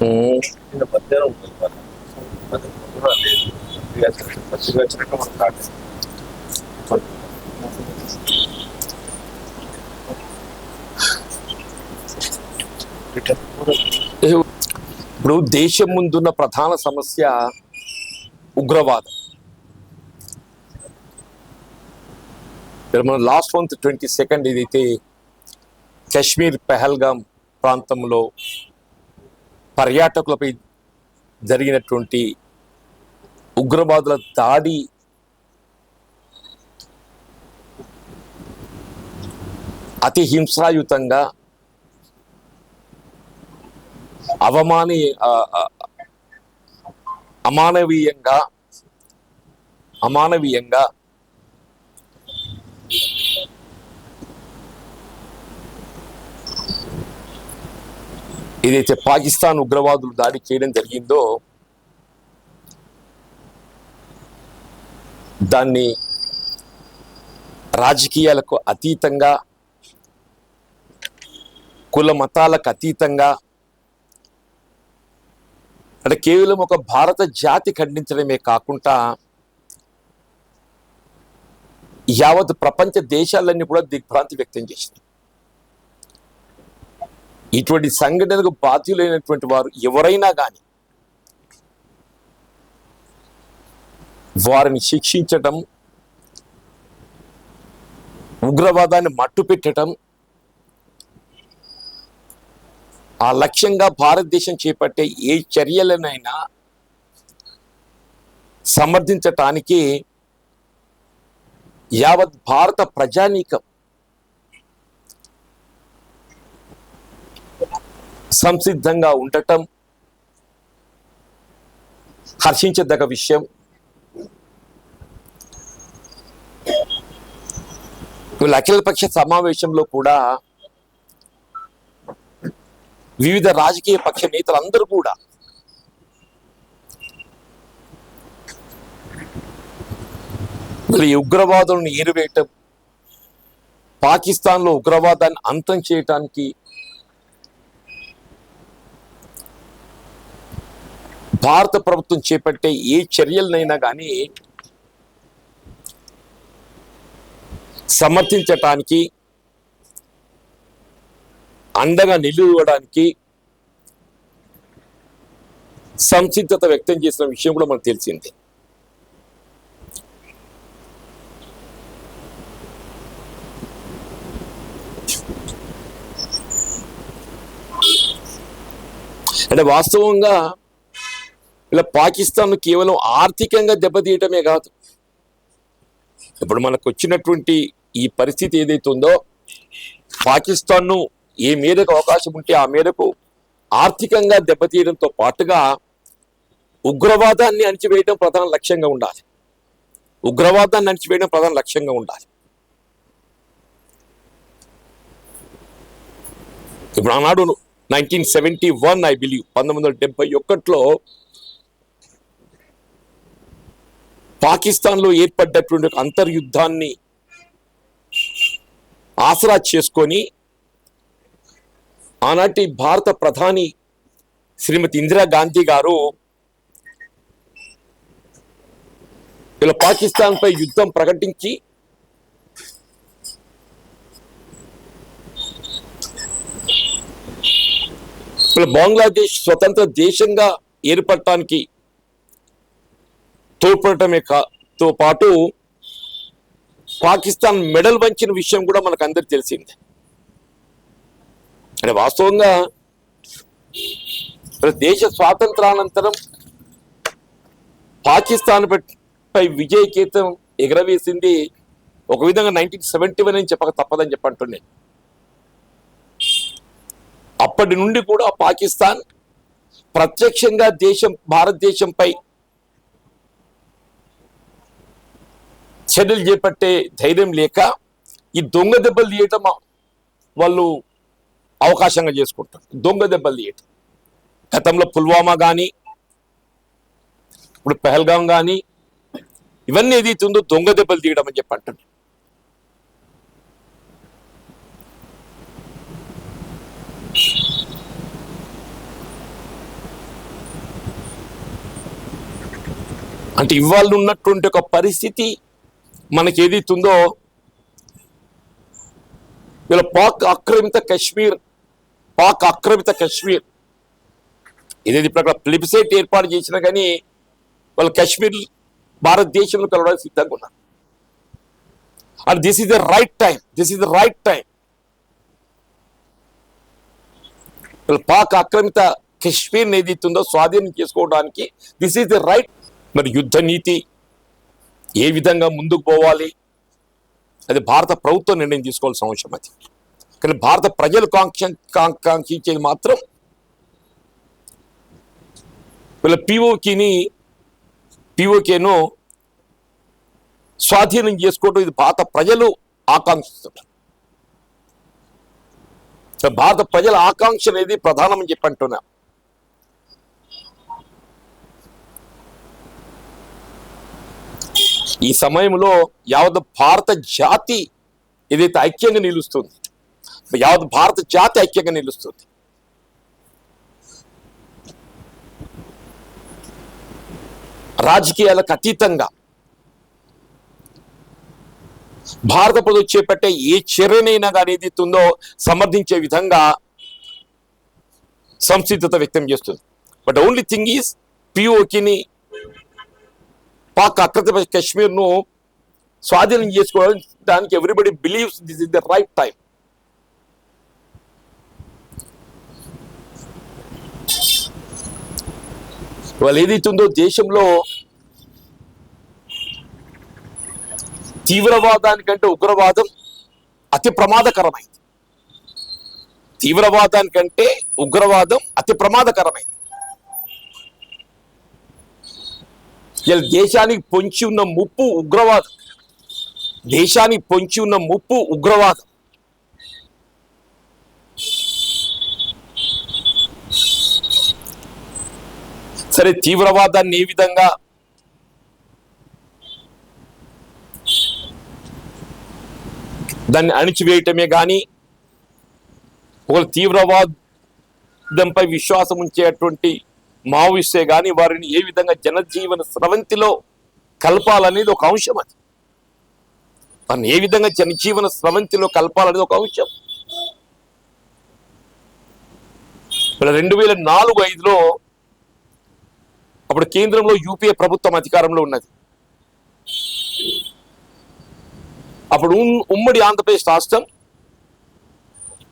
మధ్యాహ్నం ఉంటుంది మనం ఇప్పుడు దేశం ముందున్న ప్రధాన సమస్య ఉగ్రవాదం. మనం లాస్ట్ మంత్ ట్వంటీ సెకండ్ ఇదైతే కాశ్మీర్ పెహల్గాం ప్రాంతంలో పర్యాటకులపై జరిగినటువంటి ఉగ్రవాదుల దాడి అతి హింసాయుతంగా అవమాని అమానవీయంగా అమానవీయంగా ఏదైతే పాకిస్తాన్ ఉగ్రవాదులు దాడి చేయడం జరిగిందో దాన్ని రాజకీయాలకు అతీతంగా కుల మతాలకు అతీతంగా అంటే కేవలం ఒక భారత జాతి ఖండించడమే కాకుండా యావత్ ప్రపంచ దేశాలన్నీ కూడా దిగ్భ్రాంతి వ్యక్తం చేసింది. ఇటువంటి సంఘటనకు బాధ్యులైనటువంటి వారు ఎవరైనా కానీ వారిని శిక్షించటం ఉగ్రవాదాన్ని మట్టుపెట్టడం ఆ లక్ష్యంగా భారతదేశం చేపట్టే ఏ చర్యలనైనా సమర్థించటానికి యావత్ భారత ప్రజానీకం సంసిద్ధంగా ఉండటం హర్షించదగ్గ విషయం. వీళ్ళ అఖిలపక్ష సమావేశంలో కూడా వివిధ రాజకీయ పక్ష నేతలందరూ కూడా ఈ ఉగ్రవాదులను ఏరువేయటం పాకిస్తాన్లో ఉగ్రవాదాన్ని అంతం చేయటానికి భారత ప్రభుత్వం చేపట్టే ఏ చర్యలనైనా కానీ సమర్థించటానికి అండగా నిలువడానికి సంసిద్ధత వ్యక్తం చేసిన విషయం కూడా మనకు తెలిసింది. అంటే వాస్తవంగా ఇలా పాకిస్తాన్ కేవలం ఆర్థికంగా దెబ్బతీయటమే కాదు. ఇప్పుడు మనకు వచ్చినటువంటి ఈ పరిస్థితి ఏదైతే ఉందో పాకిస్తాన్ను ఏ మేరకు అవకాశం ఉంటే ఆ మేరకు ఆర్థికంగా దెబ్బతీయడంతో పాటుగా ఉగ్రవాదాన్ని అణిచివేయడం ప్రధాన లక్ష్యంగా ఉండాలి. ఉగ్రవాదాన్ని అణిచివేయడం ప్రధాన లక్ష్యంగా ఉండాలి. ఇప్పుడు ఆనాడు nineteen seventy one I believe పంతొమ్మిది వందల డెబ్బై ఒకటిలో పాకిస్తాన్లో ఏర్పడ్డటువంటి ఒక అంతర్యుద్ధాన్ని ఆసరా చేసుకొని ఆనాటి భారత ప్రధాని శ్రీమతి ఇందిరాగాంధీ గారు ఇలా పాకిస్తాన్పై యుద్ధం ప్రకటించి ఇలా బంగ్లాదేశ్ స్వతంత్ర దేశంగా ఏర్పడటానికి తోడ్పడటమే కా తో పాటు పాకిస్తాన్ మెడల్ వంచిన విషయం కూడా మనకు అందరు తెలిసిందే. అంటే వాస్తవంగా దేశ స్వాతంత్రానంతరం పాకిస్తాన్ పై విజయ గీతం ఎగరవేసింది ఒక విధంగా నైన్టీన్ సెవెంటీ వన్ అని చెప్పక తప్పదని చెప్పంటున్నాను అప్పటి నుండి కూడా పాకిస్తాన్ ప్రత్యక్షంగా దేశం భారతదేశంపై చర్యలు చేపట్టే ధైర్యం లేక ఈ దొంగ దెబ్బలు తీయటం వాళ్ళు అవకాశంగా చేసుకుంటారు. దొంగ దెబ్బలు తీయటం. గతంలో పుల్వామా కానీ ఇప్పుడు పెహల్గాం కానీ ఇవన్నీ ఏదైతే ఉందో దొంగ దెబ్బలు తీయడం అని చెప్పి అంటాడు అంటే ఇవాళ ఉన్నటువంటి ఒక పరిస్థితి మనకి ఏదైతుందో వీళ్ళ పాక్ ఆక్రమిత కశ్మీర్ పాక్ ఆక్రమిత కశ్మీర్. ఏదైతే ఇప్పుడు అక్కడ ప్లిబిసైట్ ఏర్పాటు చేసినా కానీ వాళ్ళు కశ్మీర్ భారతదేశంలో కలవడానికి సిద్ధంగా ఉన్నారు. And this is the right time this is the right time Pak ఆక్రమిత కశ్మీర్ ఏదైతుందో స్వాధీనం చేసుకోవడానికి దిస్ ఈస్ ద రైట్ మరి యుద్ధ నీతి ఏ విధంగా ముందుకు పోవాలి? అది భారత ప్రభుత్వం నిర్ణయం తీసుకోవాల్సిన అవసరం అది. కానీ భారత ప్రజలు కాంక్ష కాంక్షించేది మాత్రం వీళ్ళ పిఓకిని పిఓకేను స్వాధీనం చేసుకోవడం ఇది భారత ప్రజలు ఆకాంక్షిస్తున్నారు. భారత ప్రజల ఆకాంక్ష అనేది ప్రధానమని చెప్పి అంటున్నాం. ఈ సమయంలో యావత్ భారత జాతి ఏదైతే ఐక్యంగా నిలుస్తుంది యావత్ భారత జాతి ఐక్యంగా నిలుస్తుంది. రాజకీయాలకు అతీతంగా భారత ప్రజలు చేపట్టే ఏ చర్యనైనా కానీ ఏదైతే ఉందో సమర్థించే విధంగా సంసిద్ధత వ్యక్తం చేస్తుంది. బట్ ఓన్లీ థింగ్ ఈస్ పిఓకిని పాక్ అక్రత కశ్మీర్ను స్వాధీనం చేసుకోవడానికి దానికి everybody believes this is the right time వాళ్ళు ఏదైతుందో దేశంలో తీవ్రవాదానికంటే ఉగ్రవాదం అతి ప్రమాదకరమైంది. తీవ్రవాదానికంటే ఉగ్రవాదం అతి ప్రమాదకరమైంది. ఇలా దేశానికి పొంచి ఉన్న ముప్పు ఉగ్రవాదం. దేశానికి పొంచి ఉన్న ముప్పు ఉగ్రవాదం. సరే తీవ్రవాదాన్ని ఏ విధంగా దాన్ని అణిచివేయటమే కానీ ఒక తీవ్రవాదంపై విశ్వాసం ఉంచేటువంటి మావోయిస్టే కానీ వారిని ఏ విధంగా జనజీవన స్రవంతిలో కలపాలనేది ఒక అంశం అది. వారిని ఏ విధంగా జనజీవన స్రవంతిలో కలపాలనేది ఒక అంశం. ఇప్పుడు రెండు వేల నాలుగు ఐదులో అప్పుడు కేంద్రంలో యూపీఏ ప్రభుత్వం అధికారంలో ఉన్నది. అప్పుడు ఉమ్- ఉమ్మడి ఆంధ్రప్రదేశ్ రాష్ట్రం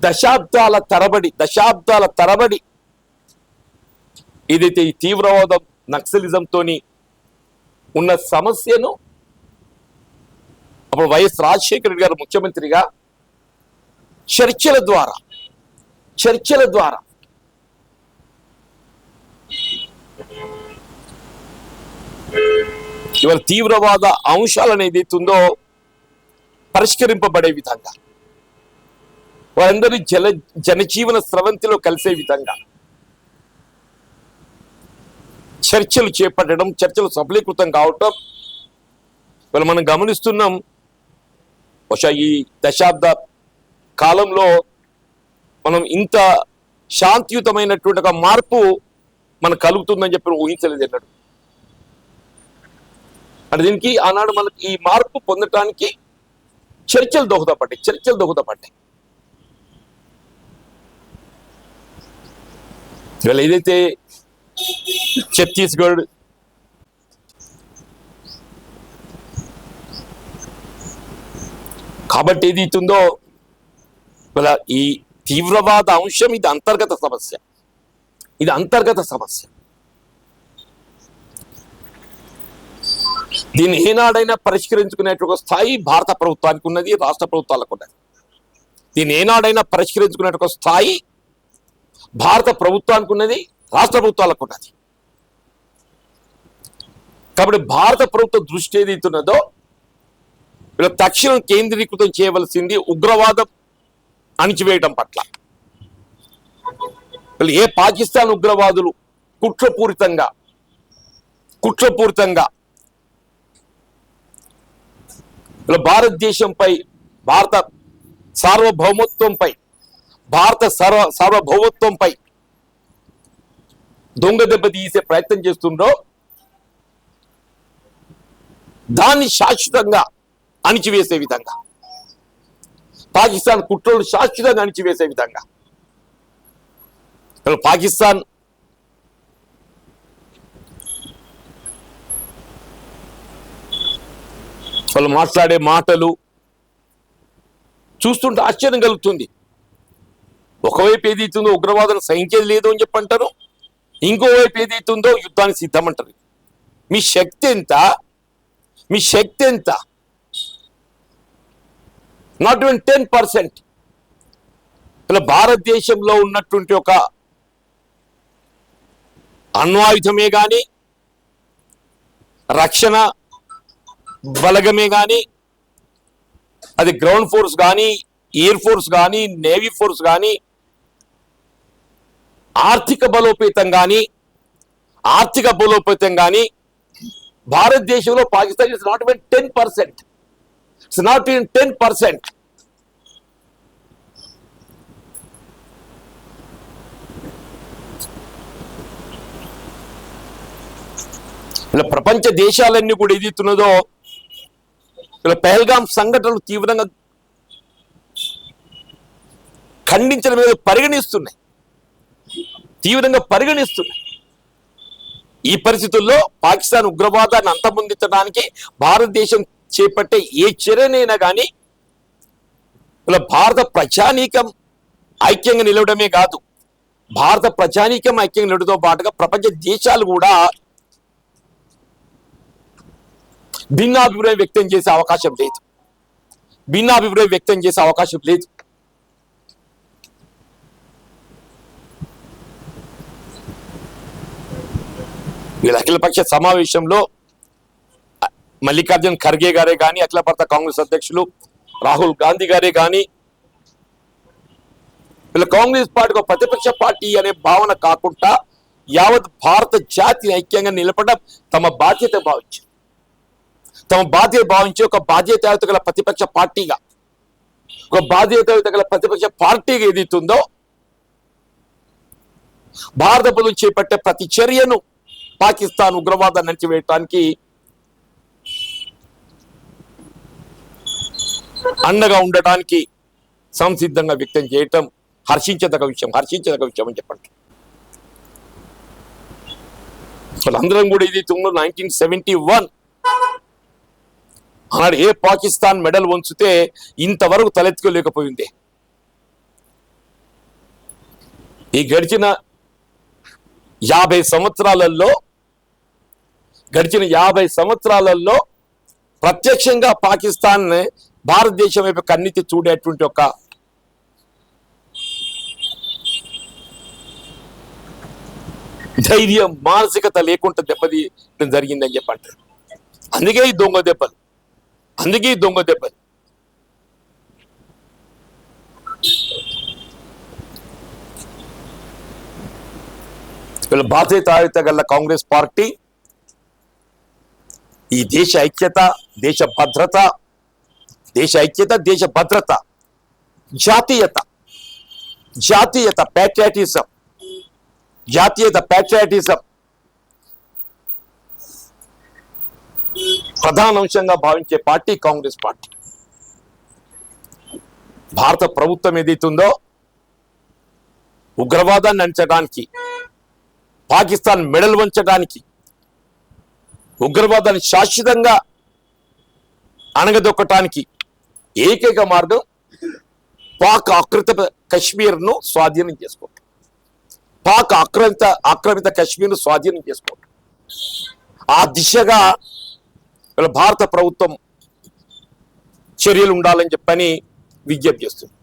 దశాబ్దాల తరబడి దశాబ్దాల తరబడి ఏదైతే ఈ తీవ్రవాదం నక్సలిజంతో ఉన్న సమస్యను అప్పుడు వైఎస్ రాజశేఖర రెడ్డి గారు ముఖ్యమంత్రిగా చర్చల ద్వారా చర్చల ద్వారా ఇవాళ తీవ్రవాద అంశాలను ఏదైతే ఉందో పరిష్కరింపబడే విధంగా వారందరూ జల జనజీవన స్రవంతిలో కలిసే విధంగా చర్చలు చేపట్టడం చర్చలు సఫలీకృతం కావటం. ఇవాళ మనం గమనిస్తున్నాం బహుశా ఈ దశాబ్ద కాలంలో మనం ఇంత శాంతియుతమైనటువంటి ఒక మార్పు మనకు కలుగుతుందని చెప్పి ఊహించలేదు అన్నాడు. అంటే దీనికి ఆనాడు మనకి ఈ మార్పు పొందటానికి చర్చలు దోహదపడ్డాయి చర్చలు దోహదపడ్డాయి. ఇవాళ ఏదైతే ఛత్తీస్గఢ్. కాబట్టి ఏదైతుందో ఇస్తుందో ఇవాళ ఈ తీవ్రవాద అంశం ఇది అంతర్గత సమస్య. ఇది అంతర్గత సమస్య. దీన్ని ఏనాడైనా పరిష్కరించుకునేటువంటి ఒక స్థాయి భారత ప్రభుత్వానికి ఉన్నది రాష్ట్ర ప్రభుత్వాలకు ఉన్నది. దీన్ని ఏనాడైనా పరిష్కరించుకునేటువంటి ఒక స్థాయి భారత ప్రభుత్వానికి ఉన్నది రాష్ట్ర ప్రభుత్వాలకు ఉన్నది. కాబట్టి భారత ప్రభుత్వం దృష్టి ఏదైతున్నదో ఉన్నదో తక్షణం కేంద్రీకృతం చేయవలసింది ఉగ్రవాదం అణిచివేయడం పట్ల. వీళ్ళు ఏ పాకిస్తాన్ ఉగ్రవాదులు కుట్రపూరితంగా కుట్రపూరితంగా ఇలా భారతదేశంపై భారత సార్వభౌమత్వంపై భారత సర్వ సార్వభౌమత్వంపై దొంగ దెబ్బ తీసే ప్రయత్నం చేస్తుండో దాన్ని శాశ్వతంగా అణిచివేసే విధంగా. పాకిస్తాన్ కుట్రలు శాశ్వతంగా అణిచివేసే విధంగా. పాకిస్తాన్ వాళ్ళు మాట్లాడే మాటలు చూస్తుంటే ఆశ్చర్యం కలుగుతుంది. ఒకవైపు ఏదైతుందో ఉగ్రవాదం సహించేది లేదు అని చెప్పంటారు ఇంకోవైపు ఏదైతుందో యుద్ధానికి సిద్ధమంటారు. మీ శక్తి ఎంత? మీ శక్తి ఎంత? నాట్ ఈవెన్ టెన్ పర్సెంట్ ఇలా భారతదేశంలో ఉన్నటువంటి ఒక అణ్వాయుధమే కానీ రక్షణ బలగమే కానీ అది గ్రౌండ్ ఫోర్స్ కానీ ఎయిర్ ఫోర్స్ కానీ నేవీ ఫోర్స్ కానీ ఆర్థిక బలోపేతం కానీ ఆర్థిక బలోపేతం కానీ భారతదేశంలో Pakistan it's not even ten percent it's not even ten percent ఇలా ప్రపంచ దేశాలన్నీ కూడా ఎదుగుతున్నదో ఇలా పెహల్గాం సంఘటనలు తీవ్రంగా ఖండించడం మీద పరిగణిస్తున్నాయి. తీవ్రంగా పరిగణిస్తున్నాయి. ఈ పరిస్థితుల్లో పాకిస్తాన్ ఉగ్రవాదాన్ని అంతమొందించడానికి భారతదేశం చేపట్టే ఏ చర్యనైనా కానీ ఇలా భారత ప్రజానీకం ఐక్యంగా నిలవడమే కాదు భారత ప్రజానీకం ఐక్యంగా నిలవడంతో పాటుగా ప్రపంచ దేశాలు కూడా భిన్నాభిప్రాయం వ్యక్తం చేసే అవకాశం లేదు. భిన్నాభిప్రాయం వ్యక్తం చేసే అవకాశం లేదు. వీళ్ళ అఖిలపక్ష సమావేశంలో మల్లికార్జున్ ఖర్గే గారే కానీ అఖిల భారత కాంగ్రెస్ అధ్యక్షులు రాహుల్ గాంధీ గారే కానీ వీళ్ళ కాంగ్రెస్ పార్టీ ఒక ప్రతిపక్ష పార్టీ అనే భావన కాకుండా యావత్ భారత జాతిని ఐక్యంగా నిలపడం తమ బాధ్యత భావించారు తమ బాధ్యత భావించి ఒక బాధ్యత గల ప్రతిపక్ష పార్టీగా ఒక బాధ్యత గల ప్రతిపక్ష పార్టీగా ఏదైతుందో భారత ప్రభుత్వం చేపట్టే ప్రతి చర్యను పాకిస్తాన్ ఉగ్రవాదాన్ని అణచివేయటానికి అండగా ఉండటానికి సంసిద్ధంగా వ్యక్తం చేయటం హర్షించదగ్గ విషయం హర్షించదగ్గ విషయం అని చెప్పండి. వాళ్ళందరం కూడా ఇది తొమ్మిది నైన్టీన్ సెవెంటీ వన్. ఆనాడు ఏ పాకిస్తాన్ మెడల్ వంచితే ఇంతవరకు తలెత్తుకోలేకపోయింది. ఈ గడిచిన యాభై సంవత్సరాలలో గడిచిన యాభై సంవత్సరాలలో ప్రత్యక్షంగా పాకిస్తాన్ భారతదేశం వైపు కన్నెత్తి చూడేటువంటి ఒక ధైర్యం మానసికత లేకుండా దెబ్బది జరిగిందని చెప్పంటారు అందుకే ఈ దొంగ దెబ్బలు. అందుకే ఈ దొంగ దెబ్బలు. వీళ్ళ బాధ్యత గల కాంగ్రెస్ పార్టీ ఈ దేశ ఐక్యత దేశ భద్రత దేశ ఐక్యత దేశ భద్రత జాతీయత జాతీయత ప్యాట్రియాటిజం జాతీయత ప్యాట్రియాటిజం ప్రధాన అంశంగా భావించే పార్టీ కాంగ్రెస్ పార్టీ. భారత ప్రభుత్వం ఏదైతుందో ఉగ్రవాదాన్ని అంచడానికి పాకిస్తాన్ మెడల్ వంచడానికి ఉగ్రవాదాన్ని శాశ్వతంగా అణగదొక్కటానికి ఏకైక మార్గం పాక్ ఆక్రమిత కశ్మీర్ను స్వాధీనం చేసుకోవటం. పాక్ ఆక్రమిత ఆక్రమిత కశ్మీర్ను స్వాధీనం చేసుకోవటం. ఆ దిశగా భారత ప్రభుత్వం చర్యలు ఉండాలని చెప్పని విజ్ఞప్తి చేస్తుంది.